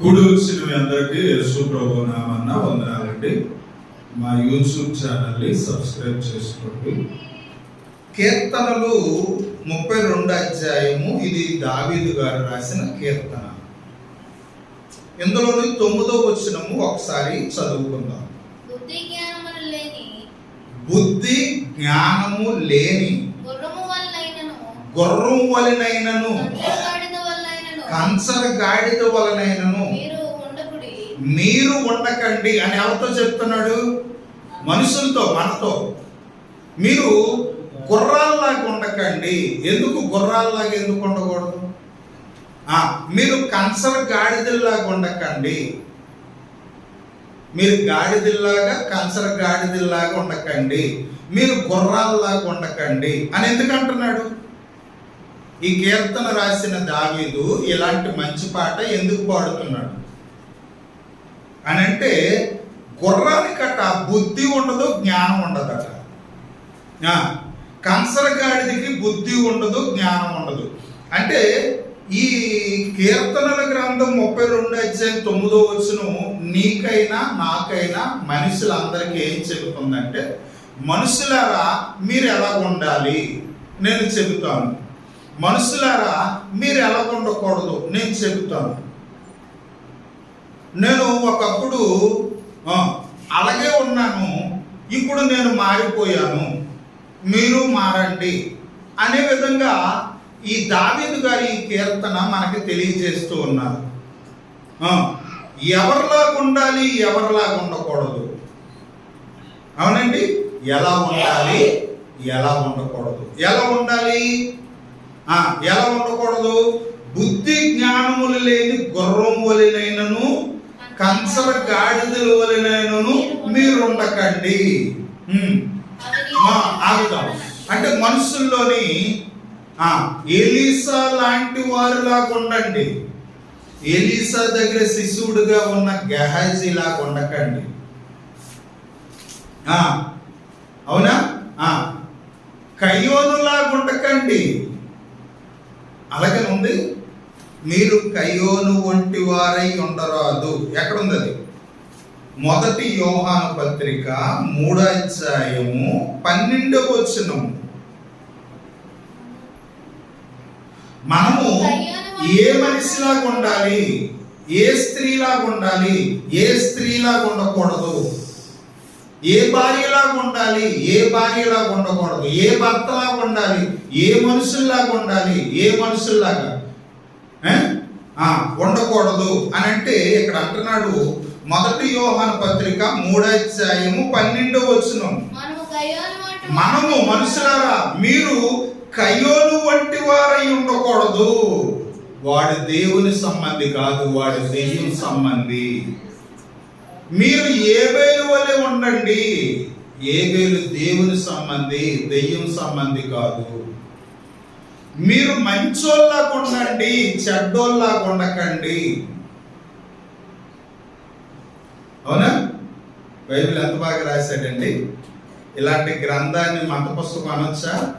కూడి వచ్చిన మీ అందరికీ యేసు ప్రభు నామన్న వందనాలండి. మా యూట్యూబ్ ఛానల్ని సబ్స్క్రైబ్ చేసుకోండి. కీర్తనలు ముప్పై రెండు అధ్యాయము ఇది దావీదు గారు రాసిన కీర్తన. ఇందులోని తొమ్మిదో వచ్చినము ఒకసారి చదువుకుందాం. బుద్ధి జ్ఞానము లేని గుర్రం వలనైనను కంచర గాడిద వలనైనను మీరు ఉండకండి అని ఎవరితో చెప్తున్నాడు? మనుషులతో మనతో. మీరు గుర్రాల్లాగా ఉండకండి. ఎందుకు గుర్రాల్లాగా ఎందుకు ఉండకూడదు? మీరు కంచర గాడిదల్లాగా ఉండకండి. మీరు గాడిదల్లాగా కంచర గాడిదల్లాగా ఉండకండి. మీరు గుర్రాల్లాగా ఉండకండి అని ఎందుకు అంటున్నాడు? ఈ కీర్తన రాసిన దావీదు ఇలాంటి మంచి పాట ఎందుకు పాడుతున్నాడు? అని అంటే గుర్రానికట బుద్ధి ఉండదు జ్ఞానం ఉండదట ఆ, కంసరగాడిదికి బుద్ధి ఉండదు జ్ఞానం ఉండదు. అంటే ఈ కీర్తనల గ్రంథం ముప్పై రెండు అధ్యాయం తొమ్మిదో వచ్చును నీకైనా నాకైనా మనుషులందరికీ ఏం చెబుతుందంటే మనుషులారా మీరు ఎలా ఉండాలి నేను చెబుతాను. మనుషులారా మీరు ఎలా ఉండకూడదు నేను చెబుతాను. నేను ఒకప్పుడు అలాగే ఉన్నాను. ఇప్పుడు నేను మారిపోయాను. మీరు మారండి. అనే విధంగా ఈ దావీదు గారి కీర్తన మనకి తెలియజేస్తూ ఉన్నారు. ఎవరిలాగా ఉండాలి ఎవరిలాగా ఉండకూడదు. అవునండి? ఎలా ఉండాలి ఎలా ఉండకూడదు. ఎలా ఉండాలి? ఎలా ఉండకూడదు? బుద్ధి జ్ఞానములు లేని గుర్రం వలినైనను కంచర గాడిదల వలనైనను మీరు ఉండకండి మా ఆగుదాం అంటే మనుషుల్లోని ఎలీసా లాంటి వారిలాగా ఉండండి ఎలీసా దగ్గర శిశువుడుగా ఉన్న గెహాజీ లాగా ఉండకండి అవునా? ఆ, కయ్యోనులాగా ఉండకండి అలాగే ఉంది మీరు కయోను వంటి వారై ఉండరాదు. ఎక్కడుంది అది? మొదటి యోహాను పత్రిక మూడో అధ్యాయము పన్నెండవ వచనం మనము ఏ మనిషిలాగా ఉండాలి? ఏ స్త్రీలాగా ఉండాలి? ఏ స్త్రీలాగా ఉండకూడదు? ఏ భార్యలాగా ఉండాలి? ఏ భార్యలాగా ఉండకూడదు? ఏ భర్తలాగా ఉండాలి? ఏ మనుషుల్లాగా ఉండాలి? ఏ మనుషుల్లాగా? ఉండకూడదు అని అంటే ఇక్కడ అంటున్నాడు మొదటి యోహాను పత్రిక మూడాధ్యాయము పన్నెండో వచనం. మనము మనుషులారా మీరు కయ్యోను వంటి వారై ఉండకూడదు. వాడు దేవుని సంబంధి కాదు వాడు దెయ్యం సంబంధి. మీరు ఏబేలు వలె ఉండండి. ఏబేలు దేవుని సంబంధి దెయ్యం సంబంధి కాదు. మీరు మంచోళ్ళ కొండండి చెడ్డోళ్ళ ఉండకండి. అవునా? బైబిల్ ఎంత బాగా రాశాడండి? ఇలాంటి గ్రంథాన్ని మత పుస్తకం అనొచ్చా?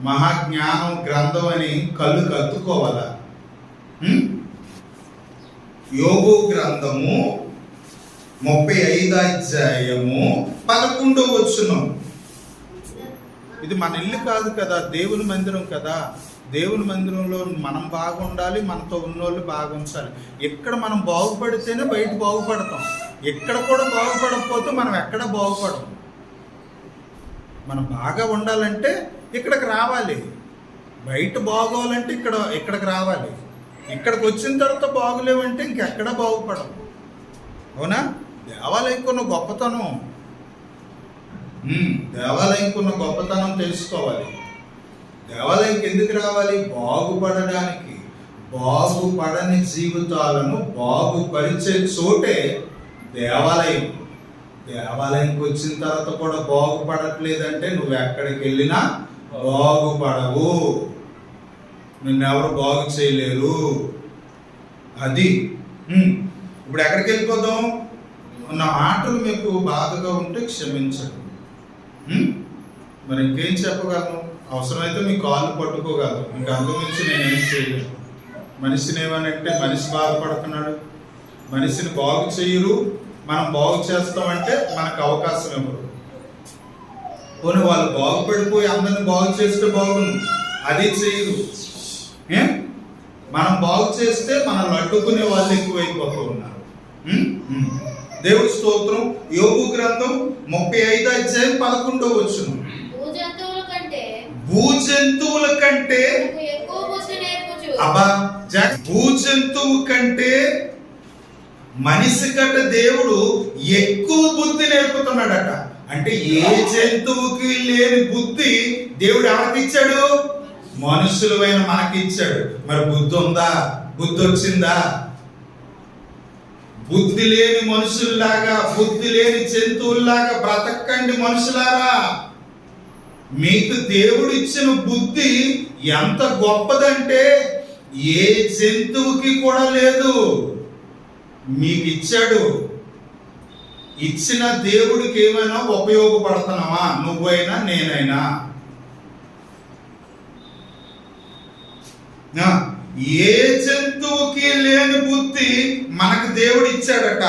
మహాజ్ఞానం గ్రంథం అని కళ్ళు కత్తుకోవాలా? యోగు గ్రంథము ముప్పై ఐదు అధ్యాయము పదకొండో వచ్చును ఇది మన ఇల్లు కాదు కదా దేవుని మందిరం కదా. దేవుని మందిరంలో మనం బాగుండాలి మనతో ఉన్నోళ్ళు బాగుంచాలి. ఎక్కడ మనం బాగుపడితేనే బయట బాగుపడతాం. ఎక్కడ కూడా బాగుపడకపోతే మనం ఎక్కడ బాగుపడం మనం బాగా ఉండాలంటే ఇక్కడికి రావాలి. బయట బాగోవాలంటే ఇక్కడ ఇక్కడికి రావాలి. ఇక్కడికి వచ్చిన తర్వాత బాగులేవంటే ఇంకెక్కడ బాగుపడం అవునా? దేవాలయం కొన్ని గొప్పతనం. దేవాలయంకి దేవాలయంకున్న గొప్పతనం తెలుసుకోవాలి. దేవాలయంకి ఎందుకు రావాలి? బాగుపడడానికి. బాగుపడని జీవితాలను బాగుపరిచే చోటే దేవాలయం. దేవాలయంకి వచ్చిన తర్వాత కూడా బాగుపడట్లేదంటే నువ్వు ఎక్కడికి వెళ్ళినా బాగుపడవు. నిన్నెవరు బాగు చేయలేరు. అది. ఇప్పుడు ఎక్కడికి వెళ్ళిపోదాం నా మాటలు మీకు బాధగా ఉంటే క్షమించండి. మరి ఇంకేం చెప్పగలను? అవసరమైతే మీ కాళ్ళు పట్టుకోగలను. ఇంకా అందుమించి నేను ఏం చేయలేను మనిషిని ఏమనంటే మనిషి బాధపడుతున్నాడు. మనిషిని బాగు చేయరు. మనం బాగు చేస్తామంటే మనకు అవకాశం ఇవ్వరు. పోనీ వాళ్ళు బాగుపడిపోయి అందరిని బాగు చేస్తే బాగుంది అది చేయరు. ఏం? మనం బాగు చేస్తే మనల్ని అడ్డుకునే వాళ్ళు ఎక్కువైపోతూ ఉన్నారు. దేవుడి స్తోత్రం యోగు గ్రంథం ముప్పై ఐదు అధ్యాయం పదకొండో వచ్చును కంటే భూజంతువుల కంటే అబ్బా జా- భూజంతువు కంటే మనిషి కంట దేవుడు ఎక్కువ బుద్ధి నేర్పుతున్నాడట. అంటే ఏ జంతువుకి లేని బుద్ధి దేవుడు ఎవరికి ఇచ్చాడు? మనుషులమైన మనకి ఇచ్చాడు. మరి బుద్ధి ఉందా? బుద్ధి వచ్చిందా? బుద్ధి లేని మనుషుల్లాగా బుద్ధి లేని జంతువుల్లాగా బ్రతకండి మనుషులారా. మీకు దేవుడు ఇచ్చిన బుద్ధి ఎంత గొప్పదంటే ఏ జంతువుకి కూడా లేదు. మీకు ఇచ్చాడు ఇచ్చిన దేవుడికి ఏమైనా ఉపయోగపడుతున్నావా? నువ్వైనా నేనైనా? ఏ జంతువుకి లేని బుద్ధి మనకు దేవుడు ఇచ్చాడట.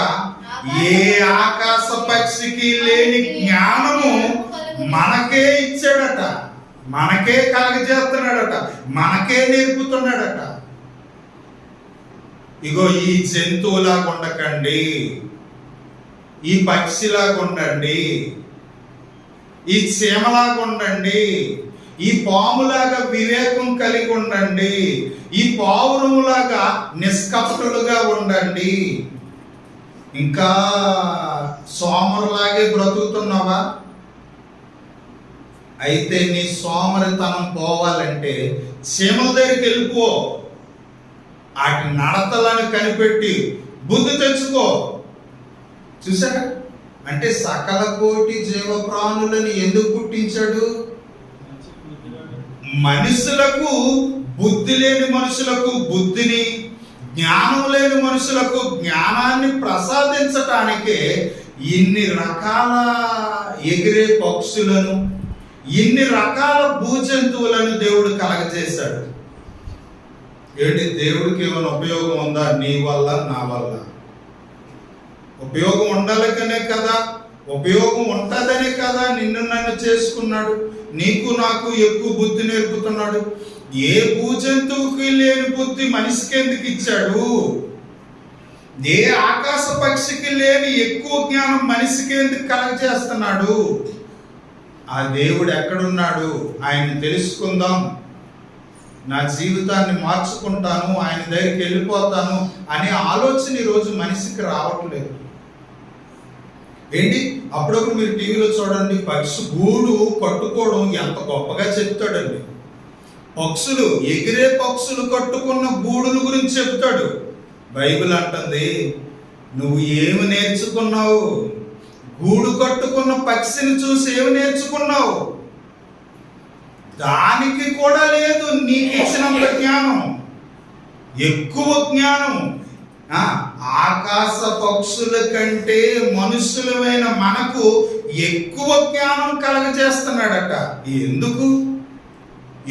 ఏ ఆకాశ పక్షికి లేని జ్ఞానము మనకే ఇచ్చాడట. మనకే కలగజేస్తున్నాడట. మనకే నేర్పుతున్నాడట. ఇగో ఈ జంతువులాగా ఉండకండి. ఈ పక్షిలాగా ఉండండి. ఈ చీమలాగా ఉండండి. ఈ పాములాగా వివేకం కలిగి ఉండండి. ఈ పావురములాగా నిష్కపటులుగా ఉండండి. ఇంకా సోమరులాగే బ్రతుకుతున్నావా? అయితే నీ సోమరితనం పోవాలంటే చీమల దగ్గరికి వెళ్ళిపో. వాటి నడతలను కనిపెట్టి బుద్ధి తెచ్చుకో. చూసారా? అంటే సకల కోటి జీవ ప్రాణులను ఎందుకు పుట్టించాడు? మనుషులకు బుద్ధి లేని మనుషులకు బుద్ధిని జ్ఞానం లేని మనుషులకు జ్ఞానాన్ని ప్రసాదించటానికే ఇన్ని రకాల ఎగిరే పక్షులను ఇన్ని రకాల భూజంతువులను దేవుడు కలగజేశాడు. ఏంటి దేవుడికి ఏమైనా ఉపయోగం ఉందా? నీ వల్ల నా వల్ల. ఉపయోగం ఉండాలకనే కదా ఉపయోగం ఉంటుందనే కదా నిన్ను నన్ను చేసుకున్నాడు. నీకు నాకు ఎక్కువ బుద్ధి నేర్పుతున్నాడు. ఏ భూజంతువుకి లేని బుద్ధి మనిషికి ఎందుకు ఇచ్చాడు? ఏ ఆకాశ పక్షికి లేని ఎక్కువ జ్ఞానం మనిషికి ఎందుకు కలగజేస్తున్నాడు? ఆ దేవుడు ఎక్కడున్నాడు? ఆయన తెలుసుకుందాం. నా జీవితాన్ని మార్చుకుంటాను ఆయన దగ్గరికి వెళ్ళిపోతాను అనే ఆలోచన ఈరోజు మనిషికి రావట్లేదు. ఏంటి? అప్పుడప్పుడు మీరు టీవీలో చూడండి పక్షి గూడు కట్టుకోవడం ఎంత గొప్పగా చెప్తాడండి. పక్షులు ఎగిరే పక్షులు కట్టుకున్న గూడుల గురించి చెప్తాడు. బైబిల్ అంటుంది నువ్వు ఏమి నేర్చుకున్నావు? గూడు కట్టుకున్న పక్షిని చూసి ఏమి నేర్చుకున్నావు? దానికి కూడా లేదు నీకు ఇచ్చినంత జ్ఞానం. ఎక్కువ జ్ఞానం. ఆకాశ పక్షుల కంటే మనుషులమైన మనకు ఎక్కువ జ్ఞానం కలగజేస్తున్నాడట. ఎందుకు?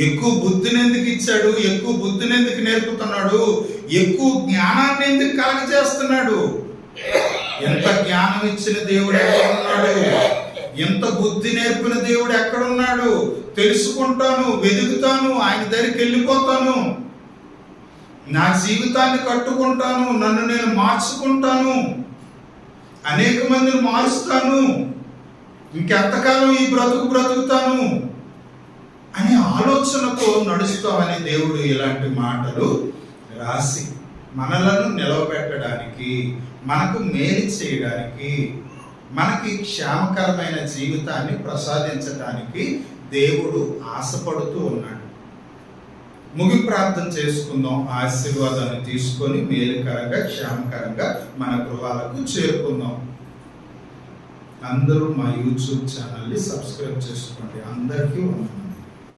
ఎక్కువ బుద్ధిని ఎందుకు ఇచ్చాడు? ఎక్కువ బుద్ధిని ఎందుకు నేర్పుతున్నాడు? ఎక్కువ జ్ఞానాన్ని ఎందుకు కలగజేస్తున్నాడు? ఎంత జ్ఞానం ఇచ్చిన దేవుడు ఎక్కడున్నాడు? ఎంత బుద్ధి నేర్పిన దేవుడు ఎక్కడున్నాడు? తెలుసుకుంటాను వెతుకుతాను ఆయన దగ్గరికి వెళ్ళిపోతాను. నా జీవితాన్ని కట్టుకుంటాను నన్ను నేను మార్చుకుంటాను అనేక మందిని మారుస్తాను ఇంకెంతకాలం ఈ బ్రతుకు బ్రతుకుతాను అనే ఆలోచనతో నడుస్తామని దేవుడు ఇలాంటి మాటలు రాసి మనలను నిలవబెట్టడానికి మనకు మేలు చేయడానికి మనకి క్షేమకరమైన జీవితాన్ని ప్రసాదించడానికి దేవుడు ఆశపడుతూ ఉన్నాడు. ముగి ప్రార్థన చేసుకుందాం. ఆశీర్వాదాన్ని తీసుకొని మేలుకరంగా క్షేమకరంగా మన గృహాలకు చేరుకుందాం. అందరూ మా యూట్యూబ్ ఛానల్ని సబ్స్క్రైబ్ చేసుకోండి. అందరికీ వందనాలు.